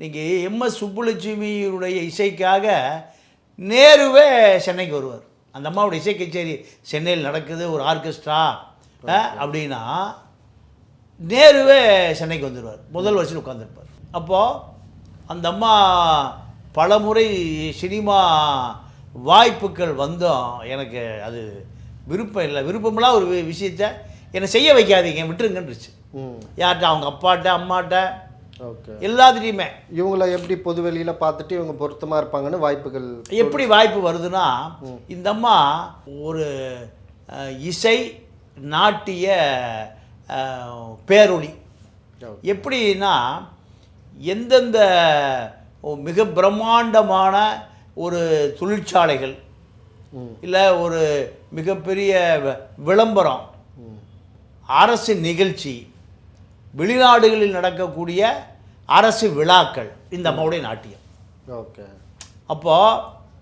நீங்கள் எம்எஸ் சுப்புலட்சுமியுடைய இசைக்காக நேருவே சென்னைக்கு வருவார். அந்த அம்மாவுடைய இசை கச்சேரி சென்னையில் நடக்குது ஒரு ஆர்கெஸ்ட்ரா அப்படின்னா நேருவே சென்னைக்கு வந்துடுவார் முதல் வருஷம் உட்காந்துருப்பார் அப்போது அந்த அம்மா பலமுறை சினிமா வாய்ப்புகள் வந்தோம் எனக்கு அது விருப்பம் இல்லை. விருப்பமெல்லாம் ஒரு விஷயத்த என்னை செய்ய வைக்காதீங்க விட்டுருங்கன்றுச்சு. யார்கிட்ட? அவங்க அப்பாட்ட அம்மாட்ட எல்லாத்துலேயுமே. இவங்கள எப்படி பொது வெளியில பார்த்துட்டு இவங்க பொருத்தமா இருப்பாங்கன்னு வாய்ப்புகள் எப்படி வாய்ப்பு வருதுன்னா இந்த அம்மா ஒரு இசை நாட்டிய பேரொளி. எப்படின்னா எந்தெந்த மிக பிரம்மாண்டமான ஒரு தொழிற்சாலைகள் இல்லை ஒரு மிகப்பெரிய விளம்பரம் அரசு நிகழ்ச்சி வெளிநாடுகளில் நடக்கக்கூடிய அரசு விழாக்கள் இந்த அம்மாவுடைய நாட்டியம். ஓகே. அப்போது